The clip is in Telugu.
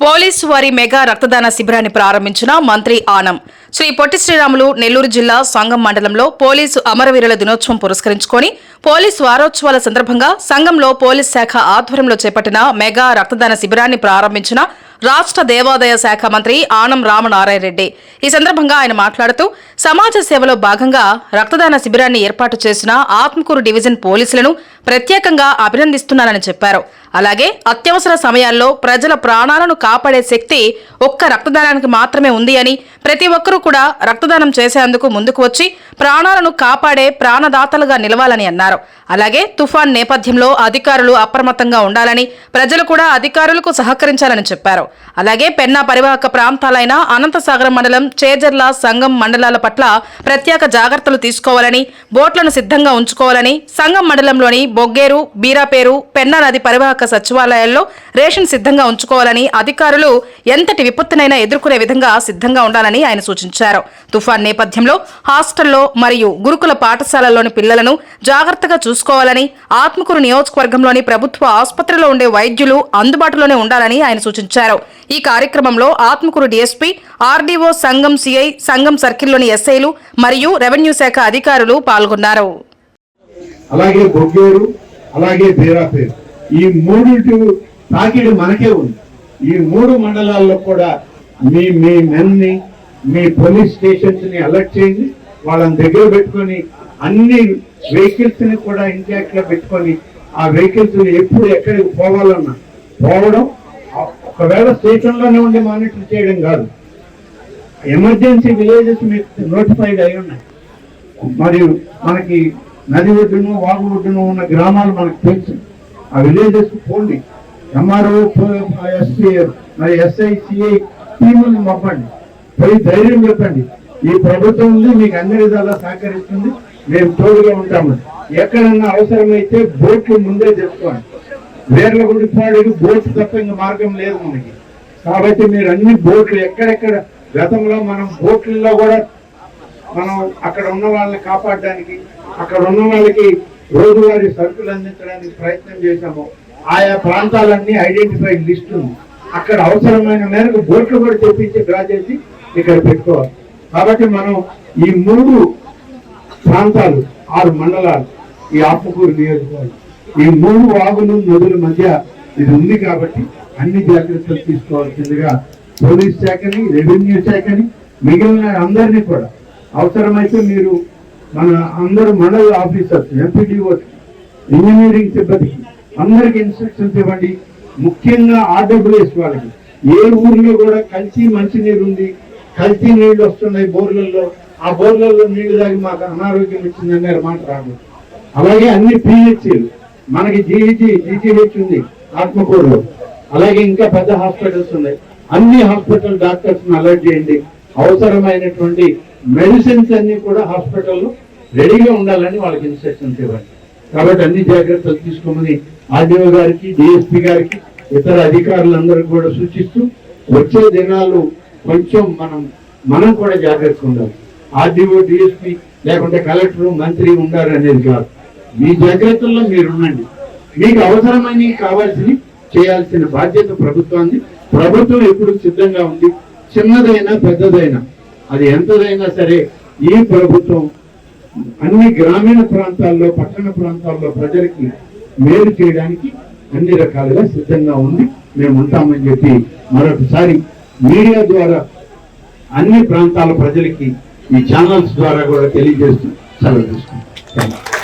పోలీసు వారి మెగా రక్తదాన శిబిరాన్ని ప్రారంభించిన మంత్రి ఆనం. శ్రీ పొట్టి శ్రీరాములు నెల్లూరు జిల్లా సంగం మండలంలో పోలీసు అమరవీరుల దినోత్సవం పురస్కరించుకొని పోలీసు వారోత్సవాల సందర్భంగా సంఘంలో పోలీస్ శాఖ ఆధ్వర్యంలో చేపట్టిన మెగా రక్తదాన శిబిరాన్ని ప్రారంభించిన రాష్ట్ర దేవాదాయ శాఖ మంత్రి ఆనం రామనారాయణ రెడ్డి. ఈ సందర్భంగా ఆయన మాట్లాడుతూ సమాజ సేవలో భాగంగా రక్తదాన శిబిరాన్ని ఏర్పాటు చేసిన ఆత్మకూరు డివిజన్ పోలీసులను ప్రత్యేకంగా అభినందిస్తున్నానని చెప్పారు. అలాగే అత్యవసర సమయాల్లో ప్రజల ప్రాణాలను కాపాడే శక్తి ఒక్క రక్తదానానికి మాత్రమే ఉంది అని ప్రతి ఒక్కరూ కూడా రక్తదానం చేసేందుకు ముందుకు వచ్చి ప్రాణాలను కాపాడే ప్రాణదాతలుగా నిలవాలని అన్నారు. అలాగే తుఫాన్ నేపథ్యంలో అధికారులు అప్రమత్తంగా ఉండాలని ప్రజలు కూడా అధికారులకు సహకరించాలని చెప్పారు. అలాగే పెన్నా పరివాహక ప్రాంతాలైన అనంతసాగరం మండలం చేజర్ల సంఘం మండలాల పట్ల ప్రత్యేక జాగ్రత్తలు తీసుకోవాలని బోట్లను సిద్ధంగా ఉంచుకోవాలని సంఘం మండలంలోని బొగ్గేరు బీరాపేరు పెన్నా నది పరివాహక సచివాలయాల్లో రేషన్ సిద్ధంగా ఉంచుకోవాలని అధికారులు ఎంతటి విపత్తునైనా ఎదుర్కొనే విధంగా సిద్ధంగా ఉండాలని ఆయన సూచించారు. తుఫాన్ నేపథ్యంలో హాస్టల్లో మరియు గురుకుల పాఠశాలల్లోని పిల్లలను జాగ్రత్తగా చూసుకోవాలని ఆత్మకూరు నియోజకవర్గంలోని ప్రభుత్వ ఆసుపత్రిలో ఉండే వైద్యులు అందుబాటులోనే ఉండాలని ఆయన సూచించారు. ఈ కార్యక్రమంలో Atmakur DSP RDO Sangam CI Sangam సర్కిల్లోని ఎస్ఐలు మరియు రెవెన్యూ శాఖ అధికారులు పాల్గొన్నారు. అలాగే బొగ్గేరు అలాగే బీరాపేరు ఈ మూడు తాకిడి మనకే ఉంది. ఈ మూడు మండలాల్లో కూడా మీ మీ మెన్ని మీ పోలీస్ స్టేషన్స్ని అలర్ట్ చేయండి. వాళ్ళని దగ్గర పెట్టుకొని అన్ని వెహికల్స్ని కూడా ఇంటాక్ట్లో పెట్టుకొని ఆ వెహికల్స్ ఎప్పుడు ఎక్కడికి పోవాలన్నా పోవడం ఒకవేళ స్టేషన్లోనే ఉండి మానిటర్ చేయడం కాదు. ఎమర్జెన్సీ విలేజెస్ మీకు నోటిఫైడ్ అయి ఉన్నాయి. మరియు మనకి నది ఒడ్డును వాగు ఒడ్డును ఉన్న గ్రామాలు మనకు తెలుసు. ఆ విలేజెస్ పోండి. ఎంఆర్ఓ ఎస్పీ మరి ఎస్ఐ టీములను పంపండి. పోయి ధైర్యం చెప్పండి. ఈ ప్రభుత్వం ఉంది మీకు అన్ని విధాలా సహకరిస్తుంది. మేము తోడుగా ఉంటాము. ఎక్కడన్నా అవసరమైతే బోట్లు ముందే తెచ్చుకోండి. వేర్ల గుడిపాడు బోట్లు తప్ప ఇంక మార్గం లేదు మనకి. కాబట్టి మీరు అన్ని బోట్లు ఎక్కడెక్కడ గతంలో మనం బోట్లలో కూడా మనం అక్కడ ఉన్న వాళ్ళని కాపాడడానికి అక్కడ ఉన్న వాళ్ళకి రోజువారీ సరుకులు అందించడానికి ప్రయత్నం చేశాము. ఆయా ప్రాంతాలన్నీ ఐడెంటిఫైడ్ లిస్ట్ ఉంది. అక్కడ అవసరమైన మేరకు బోట్లు కూడా తెప్పించి డ్రా చేసి ఇక్కడ పెట్టుకోవాలి. కాబట్టి మనం ఈ మూడు ప్రాంతాలు ఆరు మండలాలు ఈ ఆత్మకూరు నియోజకవర్గం ఈ మూడు వాగులు నదుల మధ్య ఇది ఉంది కాబట్టి అన్ని జాగ్రత్తలు తీసుకోవాల్సిందిగా పోలీస్ శాఖని రెవెన్యూ శాఖని మిగిలిన అందరినీ కూడా. అవసరమైతే మీరు మన అందరు మండల ఆఫీసర్స్ ఎంపీడీఓస్ ఇంజనీరింగ్ సిబ్బందికి అందరికి ఇన్స్ట్రక్షన్స్ ఇవ్వండి. ముఖ్యంగా ఆర్డబ్ల్యూఎస్ వాళ్ళకి. ఏ ఊర్లో కూడా కల్తీ మంచినీరు ఉంది కల్తీ నీళ్ళు వస్తున్నాయి బోర్లలో. ఆ బోర్లలో నీళ్ళు తాగి మాకు అనారోగ్యం వచ్చిందనే మాట రాదు. అలాగే అన్ని పిహెచ్లు మనకి జీహెచ్ఈ జీజీహెచ్ ఉంది ఆత్మకూరులో. అలాగే ఇంకా పెద్ద హాస్పిటల్స్ ఉన్నాయి. అన్ని హాస్పిటల్ డాక్టర్స్ అలర్ట్ చేయండి. అవసరమైనటువంటి మెడిసిన్స్ అన్ని కూడా హాస్పిటల్లో రెడీగా ఉండాలని వాళ్ళకి ఇన్స్ట్రక్షన్స్ ఇవ్వండి కాబట్టి అన్ని జాగ్రత్తలు తీసుకోమని ఆర్డీఓ గారికి డిఎస్పీ గారికి ఇతర అధికారులందరికీ కూడా సూచిస్తూ వచ్చే దినాలు కొంచెం మనం మనం కూడా జాగ్రత్తగా ఉండాలి. ఆర్డీఓ డిఎస్పీ లేకుంటే కలెక్టర్ మంత్రి ఉండాలి అనేది కాదు. మీ జాగ్రత్తల్లో మీరు ఉండండి మీకు అవసరమని కావాల్సినవి చేయాల్సిన బాధ్యత ప్రభుత్వాన్ని. ప్రభుత్వం ఎప్పుడు సిద్ధంగా ఉంది. చిన్నదైనా పెద్దదైనా అది ఎంతదైనా సరే ఈ ప్రభుత్వం అన్ని గ్రామీణ ప్రాంతాల్లో పట్టణ ప్రాంతాల్లో ప్రజలకి మేలు చేయడానికి అన్ని రకాలుగా సిద్ధంగా ఉంది. మేము ఉంటామని చెప్పి మరొకసారి మీడియా ద్వారా అన్ని ప్రాంతాల ప్రజలకి ఈ ఛానల్స్ ద్వారా కూడా తెలియజేస్తూ సెలవు తీసుకుంటాం